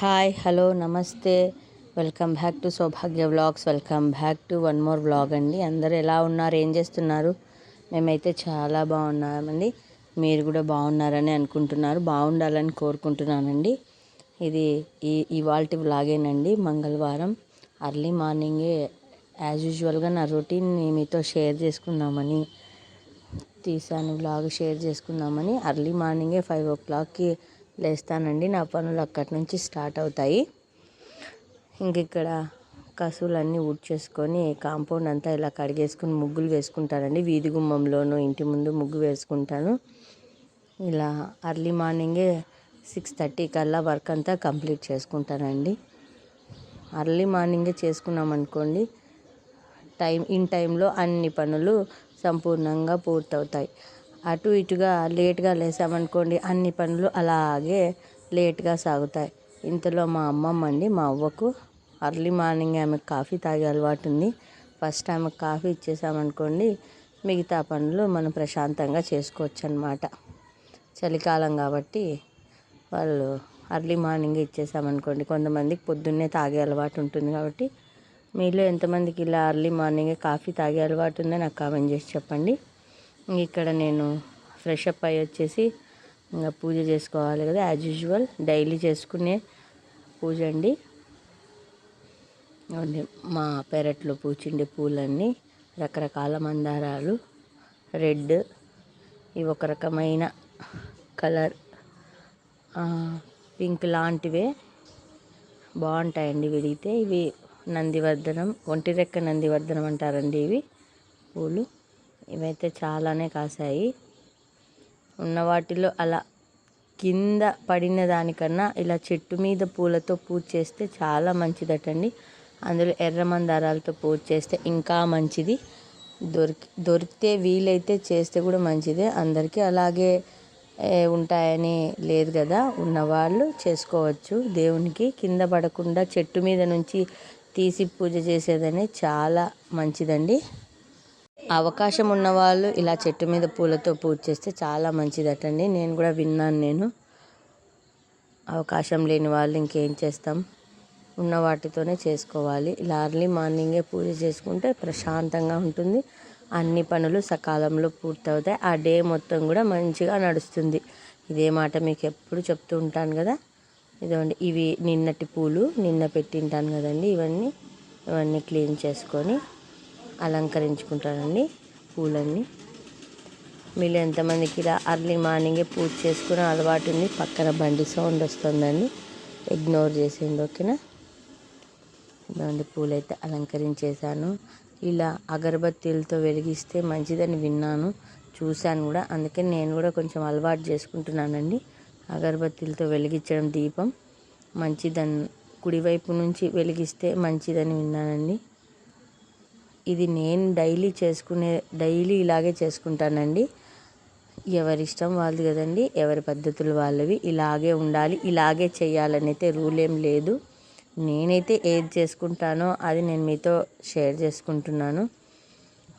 Hi hello namaste. Welcome back to Saubhagya vlogs. Welcome back to one more vlog అండి. అందరు ఎలా ఉన్నారు? ఏం చేస్తున్నారు? మేమైతే చాలా బాగున్నామండి. మీరు కూడా బాగున్నారని అనుకుంటున్నారు. బాగుండాలని కోరుకుంటున్నానండి. ఇది ఈ ఇవాళ వ్లాగేనండి. మంగళవారం అర్లీ మార్నింగే యాజ్ యూజువల్గా నా రొటీన్ మీతో షేర్ చేసుకుందామని తీసాను. వ్లాగ్ షేర్ చేసుకుందామని అర్లీ మార్నింగే ఫైవ్ ఓ క్లాక్కి లేస్తానండి. నా పనులు అక్కడి నుంచి స్టార్ట్ అవుతాయి. ఇంక ఇక్కడ కసువులన్నీ ఊడ్చేసుకొని కాంపౌండ్ అంతా ఇలా కడిగేసుకుని ముగ్గులు వేసుకుంటానండి. వీధి గుమ్మంలోనూ ఇంటి ముందు ముగ్గు వేసుకుంటాను. ఇలా అర్లీ మార్నింగే సిక్స్ థర్టీ కల్లా వర్క్ అంతా కంప్లీట్ చేసుకుంటానండి. అర్లీ మార్నింగే చేసుకున్నామనుకోండి టైం ఇన్ టైంలో అన్ని పనులు సంపూర్ణంగా పూర్తవుతాయి. అటు ఇటుగా లేట్గా లేసామనుకోండి అన్ని పనులు అలాగే లేట్గా సాగుతాయి. ఇంతలో మా అమ్మమ్మ అండి మా అవ్వకు అర్లీ మార్నింగ్ ఆమెకు కాఫీ తాగే అలవాటు ఉంది. ఫస్ట్ ఆమెకు కాఫీ ఇచ్చేసామనుకోండి మిగతా పనులు మనం ప్రశాంతంగా చేసుకోవచ్చు అనమాట చలికాలం కాబట్టి వాళ్ళు అర్లీ మార్నింగ్ ఇచ్చేసామనుకోండి కొంతమందికి పొద్దున్నే తాగే అలవాటు ఉంటుంది కాబట్టి మీలో ఎంతమందికి ఇలా అర్లీ మార్నింగే కాఫీ తాగే అలవాటు ఉందో నాకు కామెంట్ చేసి చెప్పండి. ఇక్కడ నేను ఫ్రెష్ అప్ అయ్యి వచ్చేసి ఇంకా పూజ చేసుకోవాలి కదా యాజ్ యూజువల్ డైలీ చేసుకునే పూజ అండి. మా పెరట్లో పూచిండే పూలన్నీ రకరకాల మందారాలు రెడ్ ఇవి ఒక రకమైన కలర్ పింక్ లాంటివే బాగుంటాయండి విడిగితే ఇవి నందివర్ధనం ఒంటి రెక్క నందివర్ధనం అంటారండి ఇవి పూలు. ఇవైతే చాలానే కాసాయి ఉన్న వాటిలో అలా కింద పడిన దానికన్నా ఇలా చెట్టు మీద పూలతో పూజ చేస్తే చాలా మంచిదటండి. అందులో ఎర్ర మందారాలతో పూజ చేస్తే ఇంకా మంచిది. దొరికి దొరికితే వీలైతే చేస్తే కూడా మంచిదే. అందరికీ అలాగే ఉంటాయని లేదు కదా. ఉన్నవాళ్ళు చేసుకోవచ్చు. దేవునికి కింద పడకుండా చెట్టు మీద నుంచి తీసి పూజ చేసేదని చాలా మంచిదండి. అవకాశం ఉన్నవాళ్ళు ఇలా చెట్టు మీద పూలతో పూజ చేస్తే చాలా మంచిదటండి. నేను కూడా విన్నాను నేను. అవకాశం లేని వాళ్ళు ఇంకేం చేస్తాం? ఉన్న వాటితోనే చేసుకోవాలి. ఇలా అర్లీ మార్నింగే పూజ చేసుకుంటే ప్రశాంతంగా ఉంటుంది. అన్ని పనులు సకాలంలో పూర్తవుతాయి. ఆ డే మొత్తం కూడా మంచిగా నడుస్తుంది. ఇదే మాట మీకు ఎప్పుడు చెప్తూ ఉంటాను కదా? ఇదండి ఇవి నిన్నటి పూలు. నిన్న పెట్టింటాను కదండి. ఇవన్నీ ఇవన్నీ క్లీన్ చేసుకొని అలంకరించుకుంటానండి పూలన్నీ. మీరు ఎంతమందికి ఇలా అర్లీ మార్నింగే పూజ చేసుకునే అలవాటు ఉంది పక్కన బండి సౌండ్ వస్తుందండి. ఇగ్నోర్ చేసింది ఓకేనా? ఇలాంటి పూలైతే అలంకరించేశాను. ఇలా అగరబత్తీలతో వెలిగిస్తే మంచిదని విన్నాను చూశాను కూడా. అందుకే నేను కూడా కొంచెం అలవాటు చేసుకుంటున్నానండి. అగరబత్తీలతో వెలిగించడం దీపం మంచిదని కుడివైపు నుంచి వెలిగిస్తే మంచిదని విన్నానండి. ఇది నేను డైలీ చేసుకునే డైలీ ఇలాగే చేసుకుంటానండి. ఎవరి ఇష్టం వాళ్ళది కదండి ఎవరి పద్ధతులు వాళ్ళవి. ఇలాగే ఉండాలి ఇలాగే చేయాలని అయితే రూల్ ఏం లేదు. నేనైతే ఏది చేసుకుంటానో అది నేను మీతో షేర్ చేసుకుంటున్నాను.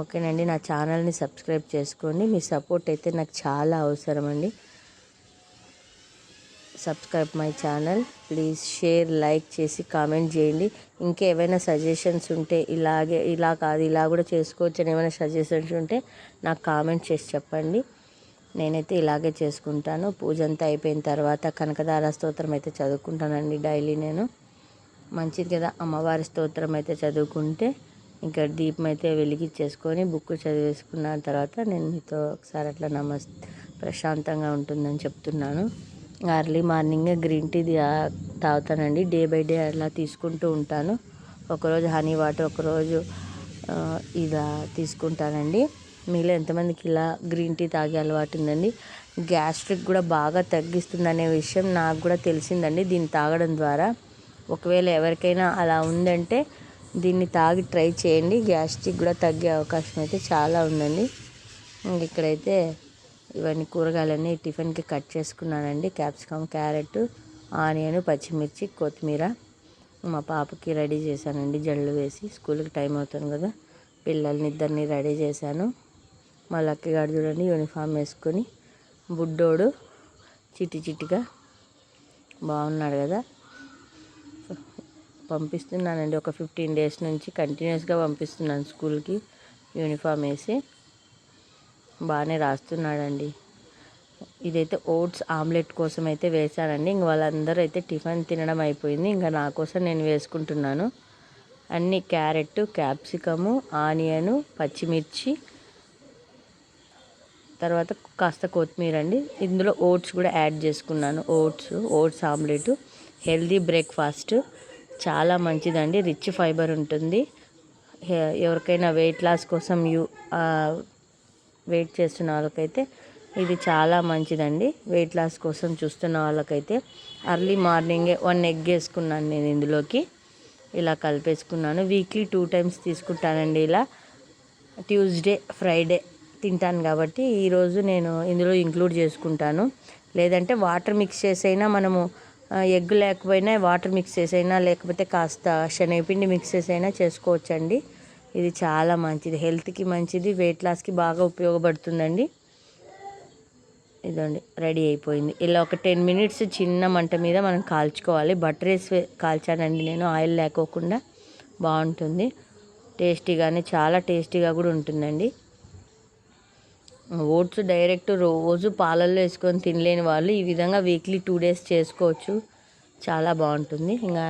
ఓకేనండి నా ఛానల్ని సబ్స్క్రైబ్ చేసుకోండి. మీ సపోర్ట్ అయితే నాకు చాలా అవసరం అండి subscribe my channel please share like చేసి కామెంట్ చేయండి. ఇంకా ఏమైనా సజెషన్స్ ఉంటే ఇలాగే ఇలా కాదు ఇలా కూడా చేసుకోవచ్చు అని ఏమైనా సజెషన్స్ ఉంటే నాకు కామెంట్ చేసి చెప్పండి. నేనైతే ఇలాగే చేసుకుంటాను. పూజ అంతా అయిపోయిన తర్వాత కనకదార స్తోత్రం అయితే చదువుకుంటానండి డైలీ నేను. మంచిది కదా అమ్మవారి స్తోత్రం అయితే చదువుకుంటే ఇంకా దీపం అయితే వెలిగించేసుకొని బుక్ చదివేసుకున్న తర్వాత నేను మీతో ఒకసారి అట్లా నమస్తే ప్రశాంతంగా ఉంటుందని చెప్తున్నాను. అర్లీ మార్నింగ్ గ్రీన్ టీ తాగుతానండి. డే బై డే అలా తీసుకుంటూ ఉంటాను. ఒకరోజు హనీ వాటర్ ఒకరోజు ఇలా తీసుకుంటానండి. మీలో ఎంతమందికి ఇలా గ్రీన్ టీ తాగే అలవాటు ఉందండి? గ్యాస్ట్రిక్ కూడా బాగా తగ్గిస్తుంది అనే విషయం నాకు కూడా తెలిసిందండి దీన్ని తాగడం ద్వారా. ఒకవేళ ఎవరికైనా అలా ఉందంటే దీన్ని తాగి ట్రై చేయండి. గ్యాస్ట్రిక్ కూడా తగ్గే అవకాశం అయితే చాలా ఉందండి. ఇక్కడైతే ఇవన్నీ కూరగాయలన్నీ టిఫిన్కి కట్ చేసుకున్నానండి. క్యాప్సికమ్ క్యారెట్ ఆనియన్ పచ్చిమిర్చి కొత్తిమీర మా పాపకి రెడీ చేశానండి. జల్లు వేసి స్కూల్కి టైం అవుతుంది కదా పిల్లల్ని ఇద్దరిని రెడీ చేశాను. మా లక్కీగాడు చూడండి యూనిఫామ్ వేసుకొని బుడ్డోడు చిట్టి చిట్టిగా బాగున్నాడు కదా. పంపిస్తున్నానండి. ఒక ఫిఫ్టీన్ డేస్ నుంచి కంటిన్యూస్గా పంపిస్తున్నాను స్కూల్కి యూనిఫామ్ వేసి. బాగానే రాస్తున్నాడండి. ఇదైతే ఓట్స్ ఆమ్లెట్ కోసం అయితే వేశానండి ఇంక వాళ్ళందరూ అయితే టిఫిన్ తినడం అయిపోయింది. ఇంకా నా కోసం నేను వేసుకుంటున్నాను. అన్ని క్యారెట్ క్యాప్సికము ఆనియను పచ్చిమిర్చి తర్వాత కాస్త కొత్తిమీర అండి. ఇందులో ఓట్స్ కూడా యాడ్ చేసుకున్నాను. Oats oats omelette healthy breakfast చాలా మంచిదండి. రిచ్ ఫైబర్ ఉంటుంది. ఎవరికైనా వెయిట్ లాస్ కోసం యూ వెయిట్ చేస్తున్న వాళ్ళకైతే ఇది చాలా మంచిదండి. వెయిట్ లాస్ కోసం చూస్తున్న వాళ్ళకైతే అర్లీ మార్నింగే వన్ ఎగ్ వేసుకున్నాను నేను ఇందులోకి. ఇలా కలిపేసుకున్నాను. వీక్లీ టూ టైమ్స్ తీసుకుంటానండి ఇలా. ట్యూస్డే ఫ్రైడే తింటాను కాబట్టి ఈరోజు నేను ఇందులో ఇంక్లూడ్ చేసుకుంటాను. లేదంటే వాటర్ మిక్స్ చేసైనా మనము ఎగ్ లేకపోయినా వాటర్ మిక్స్ చేసైనా లేకపోతే కాస్త శనగపిండి మిక్స్ చేసైనా చేసుకోవచ్చండి. ఇది చాలా మంచిది. హెల్త్కి మంచిది వెయిట్ లాస్కి బాగా ఉపయోగపడుతుందండి. ఇదండి రెడీ అయిపోయింది. ఇలా ఒక టెన్ మినిట్స్ చిన్న మంట మీద మనం కాల్చుకోవాలి. బటర్ వేసి కాల్చానండి నేను ఆయిల్ లేకోకుండా. బాగుంటుంది. టేస్టీగానే చాలా టేస్టీగా కూడా ఉంటుందండి. ఓట్స్ డైరెక్ట్ రోజు పాలల్లో వేసుకొని తినలేని వాళ్ళు ఈ విధంగా వీక్లీ టూ డేస్ చేసుకోవచ్చు. చాలా బాగుంటుంది. ఇంకా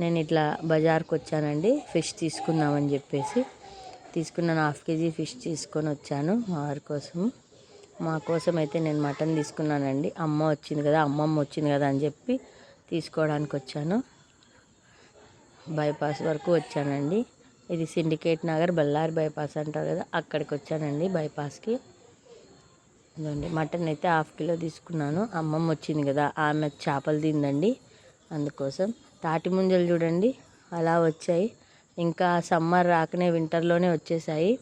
నేను ఇట్లా బజార్కి వచ్చానండి ఫిష్ తీసుకుందామని చెప్పేసి. తీసుకున్నాను హాఫ్ కేజీ ఫిష్ తీసుకొని వచ్చాను మా వారి కోసం. మా కోసం అయితే నేను మటన్ తీసుకున్నానండి. అమ్మ వచ్చింది కదా అమ్మమ్మ వచ్చింది కదా అని చెప్పి తీసుకోవడానికి వచ్చాను. బైపాస్ వరకు వచ్చానండి. ఇది సిండికేట్ నగర్ బళ్ళారి బైపాస్ అంటారు కదా అక్కడికి వచ్చానండి బైపాస్కి. ఇదండి మటన్ అయితే హాఫ్ కిలో తీసుకున్నాను. అమ్మమ్మ వచ్చింది కదా ఆమె చేపలు తిందండి అందుకోసం. తాటి ముంజలు చూడండి అలా వచ్చాయి. ఇంకా సమ్మర్ రాకనే వింటర్లోనే వచ్చేసాయి.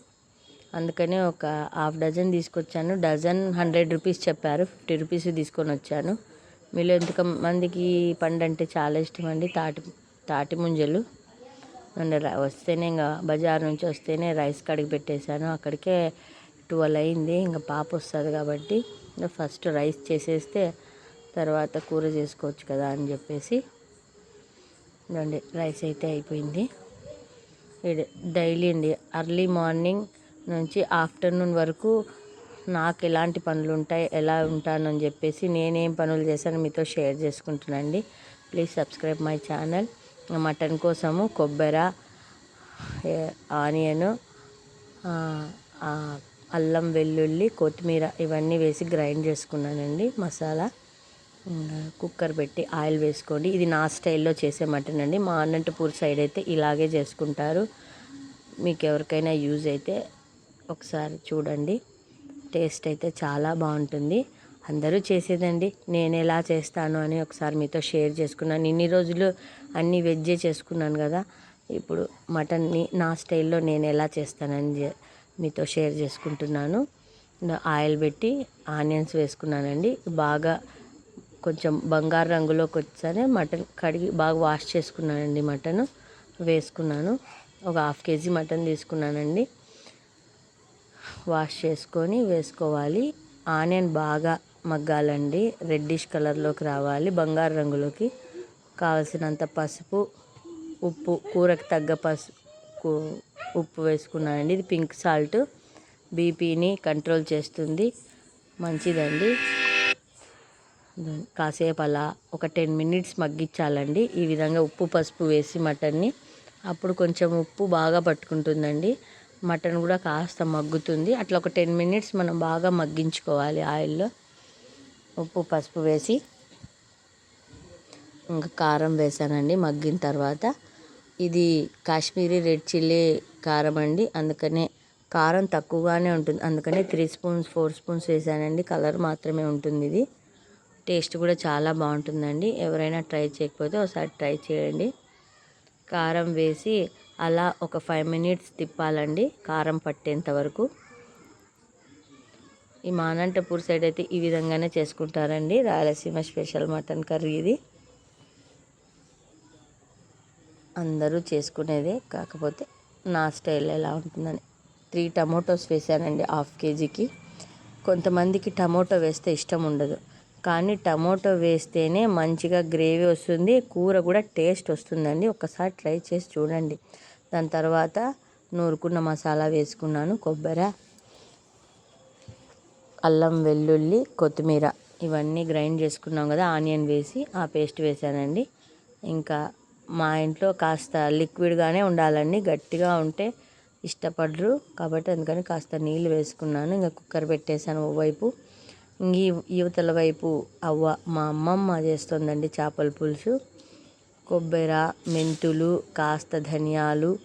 అందుకనే ఒక హాఫ్ డజన్ తీసుకొచ్చాను. డజన్ హండ్రెడ్ రూపీస్ చెప్పారు ఫిఫ్టీ రూపీస్ తీసుకొని వచ్చాను. మీలో ఎంతమందికి పండు అంటే చాలా ఇష్టం అండి? తాటి తాటి ముంజలు. అండ్ వస్తేనే ఇంకా బజార్ నుంచి వస్తేనే రైస్ కడిగి పెట్టేశాను. అక్కడికే ట్వెల్వ్ అయింది ఇంకా పాప వస్తుంది కాబట్టి ఫస్ట్ రైస్ చేసేస్తే తర్వాత కూర చేసుకోవచ్చు కదా అని చెప్పేసి ఇదండి రైస్ అయితే అయిపోయింది. డైలీ అండి అర్లీ మార్నింగ్ నుంచి ఆఫ్టర్నూన్ వరకు నాకు ఎలాంటి పనులు ఉంటాయి ఎలా ఉంటానని చెప్పేసి నేనేం పనులు చేశాను మీతో share చేసుకుంటున్నాండి please subscribe my channel. Mutton కోసము కొబ్బరి ఆనియను అల్లం వెల్లుల్లి కొత్తిమీర ఇవన్నీ వేసి గ్రైండ్ చేసుకున్నానండి మసాలా. కుక్కర్ పెట్టి ఆయిల్ వేసుకోండి. ఇది నా స్టైల్లో చేసే మటన్ అండి. మా అనంతపూర్ సైడ్ అయితే ఇలాగే చేసుకుంటారు. మీకు ఎవరికైనా యూజ్ అయితే ఒకసారి చూడండి. టేస్ట్ అయితే చాలా బాగుంటుంది. అందరూ చేసేదండి. నేను ఎలా చేస్తాను అని ఒకసారి మీతో షేర్ చేసుకున్నాను. ఇన్ని రోజులు అన్నీ వెజ్జే చేసుకున్నాను కదా. ఇప్పుడు మటన్ని నా స్టైల్లో నేను ఎలా చేస్తానని మీతో షేర్ చేసుకుంటున్నాను. ఆయిల్ పెట్టి ఆనియన్స్ వేసుకున్నానండి. బాగా కొంచెం బంగారు రంగులోకి వచ్చానే మటన్ కడిగి బాగా వాష్ చేసుకున్నానండి మటన్. వేసుకున్నాను. ఒక హాఫ్ కేజీ మటన్ తీసుకున్నానండి. వాష్ చేసుకొని వేసుకోవాలి. ఆనియన్ బాగా మగ్గాలండి. రెడ్డిష్ కలర్లోకి రావాలి. బంగారు రంగులోకి. కావలసినంత పసుపు ఉప్పు కూరకు తగ్గ పసుపు ఉప్పు వేసుకున్నానండి. ఇది పింక్ సాల్ట్. బీపీని కంట్రోల్ చేస్తుంది. మంచిదండి. కాసేపు అలా ఒక టెన్ మినిట్స్ మగ్గించాలండి. ఈ విధంగా ఉప్పు పసుపు వేసి మటన్ని అప్పుడు కొంచెం ఉప్పు బాగా పట్టుకుంటుందండి. మటన్ కూడా కాస్త మగ్గుతుంది. అట్లా ఒక టెన్ మినిట్స్ మనం బాగా మగ్గించుకోవాలి ఆయిల్లో. ఉప్పు పసుపు వేసి ఇంకా కారం వేసానండి మగ్గిన తర్వాత. ఇది కాశ్మీరీ రెడ్ చిల్లీ కారం అండి. అందుకనే కారం తక్కువగానే ఉంటుంది. అందుకనే త్రీ స్పూన్స్ ఫోర్ స్పూన్స్ వేసానండి. కలర్ మాత్రమే ఉంటుంది ఇది. టేస్ట్ కూడా చాలా బాగుంటుందండి. ఎవరైనా ట్రై చేయకపోతే ఒకసారి ట్రై చేయండి. కారం వేసి అలా ఒక ఫైవ్ మినిట్స్ తిప్పాలండి కారం పట్టేంత వరకు. ఈ మానంటపూర్ సైడ్ అయితే ఈ విధంగానే చేసుకుంటారండి. రాయలసీమ స్పెషల్ మటన్ కర్రీ ఇది. అందరూ చేసుకునేదే కాకపోతే నా స్టైల్ ఎలా ఉంటుందని. త్రీ టమోటోస్ వేసానండి హాఫ్ కేజీకి. కొంతమందికి టమోటో వేస్తే ఇష్టం ఉండదు. కానీ టమోటో వేస్తేనే మంచిగా గ్రేవీ వస్తుంది. కూర కూడా టేస్ట్ వస్తుందండి. ఒకసారి ట్రై చేసి చూడండి. దాని తర్వాత నూరుకున్న మసాలా వేసుకున్నాను. కొబ్బరి అల్లం వెల్లుల్లి కొత్తిమీర ఇవన్నీ గ్రైండ్ చేసుకున్నాం కదా ఆనియన్ వేసి ఆ పేస్ట్ వేసానండి. ఇంకా మా ఇంట్లో కాస్త లిక్విడ్గానే ఉండాలండి. గట్టిగా ఉంటే ఇష్టపడరు కాబట్టి అందుకని కాస్త నీళ్ళు వేసుకున్నాను. ఇంకా కుక్కర్ పెట్టేశాను ఓవైపు ఈ యువతల వైపు అవ్వ మా అమ్మమ్మ చేస్తుందండి చేపల పులుసు. కొబ్బరి మెంతులు కాస్త ధనియాలు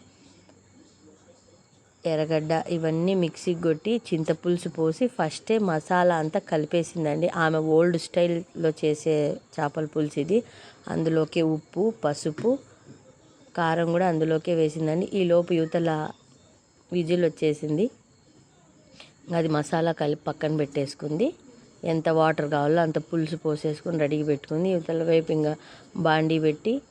ఎర్రగడ్డ ఇవన్నీ మిక్సీకి కొట్టి చింతపులుసు పోసి ఫస్టే మసాలా అంతా కలిపేసిందండి. ఆమె ఓల్డ్ స్టైల్లో చేసే చేపల పులుసు ఇది. అందులోకి ఉప్పు పసుపు కారం కూడా అందులోకే వేసిందండి. ఈలోపు యువతల విజిల్ వచ్చేసింది. అది మసాలా కలిపి పక్కన పెట్టేసుకుంది. ఎంత వాటర్ కావాలో అంత పులుసు పోసేసుకొని రెడీగా పెట్టుకుంది. ఇవతల వైపు ఇంకా బాండీ పెట్టి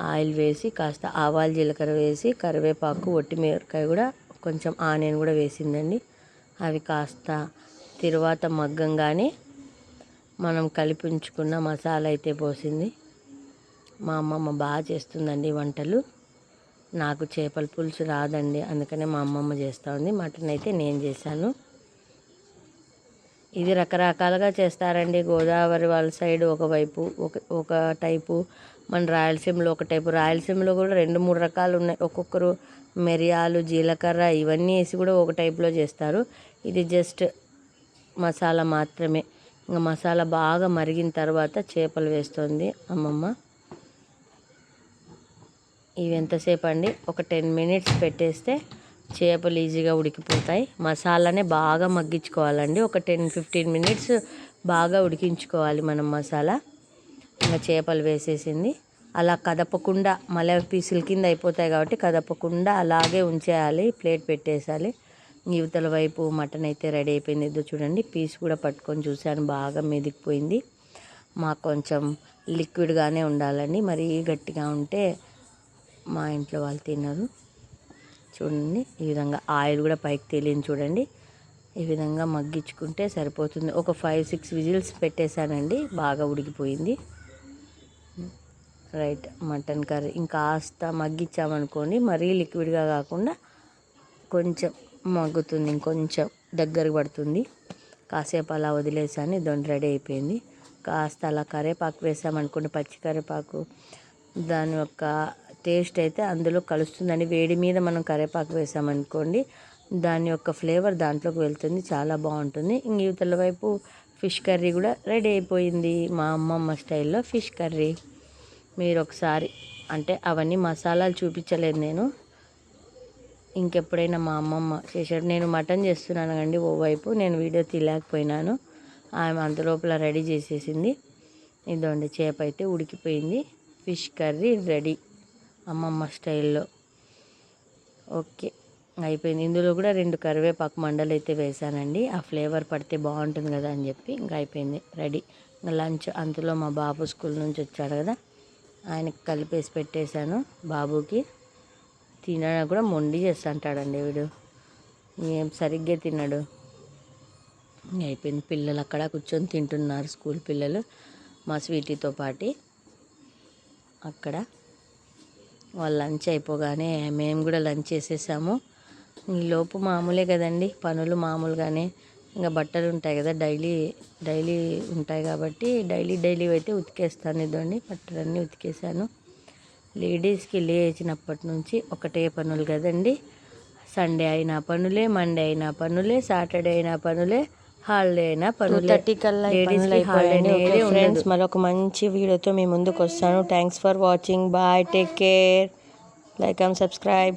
ఆయిల్ వేసి కాస్త ఆవాలు జీలకర్ర వేసి కరివేపాకు ఒట్టి మిరపకాయ కూడా కొంచెం ఆనియన్ కూడా వేసిందండి. అవి కాస్త తరువాత మగ్గంగానే మనం కలిపి ఉంచుకున్న మసాలా అయితే పోసింది. మా అమ్మమ్మ బాగా చేస్తుందండి వంటలు. నాకు చేపల పులుసు రాదండి అందుకనే మా అమ్మమ్మ చేస్తూ ఉంది. మటన్ అయితే నేను చేశాను. ఇది రకరకాలుగా చేస్తారండి. గోదావరి వాళ్ళ సైడ్ ఒకవైపు ఒక ఒక టైపు మన రాయలసీమలో ఒక టైపు. రాయలసీమలో కూడా రెండు మూడు రకాలు ఉన్నాయి. ఒక్కొక్కరు మిరియాలు జీలకర్ర ఇవన్నీ వేసి కూడా ఒక టైప్లో చేస్తారు. ఇది జస్ట్ మసాలా మాత్రమే. ఇంకా మసాలా బాగా మరిగిన తర్వాత చేపలు వేస్తుంది అమ్మమ్మ. ఇవి ఎంతసేపు అండి? ఒక టెన్ మినిట్స్ పెట్టేస్తే చేపలు ఈజీగా ఉడికిపోతాయి. మసాలానే బాగా మగ్గించుకోవాలండి. ఒక టెన్ ఫిఫ్టీన్ మినిట్స్ బాగా ఉడికించుకోవాలి మనం మసాలా. ఇంకా చేపలు వేసేసింది. అలా కదపకుండా మళ్ళీ పీసుల కింద అయిపోతాయి కాబట్టి కదపకుండా అలాగే ఉంచేయాలి ప్లేట్ పెట్టేసాలి. యువతల వైపు మటన్ అయితే రెడీ అయిపోయింది. ఇద్దరు చూడండి పీస్ కూడా పట్టుకొని చూశాను బాగా మెదిగిపోయింది. మాకు కొంచెం లిక్విడ్గానే ఉండాలండి. మరీ గట్టిగా ఉంటే మా ఇంట్లో వాళ్ళు తినరు. చూడండి. ఈ విధంగా ఆయిల్ కూడా పైకి తేలింది చూడండి. ఈ విధంగా మగ్గించుకుంటే సరిపోతుంది. ఒక ఫైవ్ సిక్స్ విజిల్స్ పెట్టేశానండి. బాగా ఉడికిపోయింది. Right mutton curry. ఇంకాస్త మగ్గించామనుకోండి మరీ లిక్విడ్గా కాకుండా కొంచెం మగ్గుతుంది ఇంకొంచెం దగ్గర పడుతుంది. కాసేపు అలా వదిలేసాను దొండ రెడీ అయిపోయింది. కాస్త అలా కరేపాకు వేసామనుకోండి పచ్చి కరేపాకు దాని యొక్క టేస్ట్ అయితే అందులో కలుస్తుందని వేడి మీద మనం కరేపాకు వేసామనుకోండి దాని యొక్క ఫ్లేవర్ దాంట్లోకి వెళ్తుంది చాలా బాగుంటుంది. ఇంక యువతల వైపు ఫిష్ కర్రీ కూడా రెడీ అయిపోయింది. మా అమ్మమ్మ స్టైల్లో ఫిష్ కర్రీ. మీరు ఒకసారి అంటే అవన్నీ మసాలాలు చూపించలేదు నేను. ఇంకెప్పుడైనా మా అమ్మమ్మ చేశాడు నేను మటన్ చేస్తున్నాను అండి ఓవైపు నేను వీడియో తీయలేకపోయినాను. ఆమె అంతలోపల రెడీ చేసేసింది. ఇదండి చేప అయితే ఉడికిపోయింది. Fish curry ready. అమ్మమ్మ స్టైల్లో. ఓకే అయిపోయింది. ఇందులో కూడా రెండు కరివేపాకు మండలు అయితే వేసానండి ఆ ఫ్లేవర్ పడితే బాగుంటుంది కదా అని చెప్పి ఇంకా అయిపోయింది. రెడీ. ఇంకా లంచ్ అంతలో మా బాబు స్కూల్ నుంచి వచ్చాడు కదా. ఆయనకి కలిపేసి పెట్టేశాను బాబుకి. తినడానికి కూడా మొండి చేస్తుంటాడండి వీడు. ఏం సరిగ్గా తిన్నాడు అయిపోయింది. పిల్లలు అక్కడ కూర్చొని తింటున్నారు స్కూల్ పిల్లలు. మా స్వీటీతో పాటి అక్కడ. వాళ్ళు లంచ్ అయిపోగానే మేము కూడా లంచ్ చేసేసాము. ఈ లోపు మామూలే కదండి పనులు మామూలుగానే. ఇంకా బట్టలు ఉంటాయి కదా డైలీ డైలీ ఉంటాయి కాబట్టి డైలీ డైలీ అయితే ఉతికేస్తాను ఇదండి బట్టలన్నీ ఉతికేసాను లేడీస్కి లేచినప్పటి నుంచి ఒకటే పనులు కదండి. సండే అయినా పనులే మండే అయినా పనులే సాటర్డే అయినా పనులే పనులు థర్టీ కల్లా ఫ్రెండ్స్ మరొక మంచి వీడియోతో మీ ముందుకు వస్తాను. Thanks for watching bye take care like and subscribe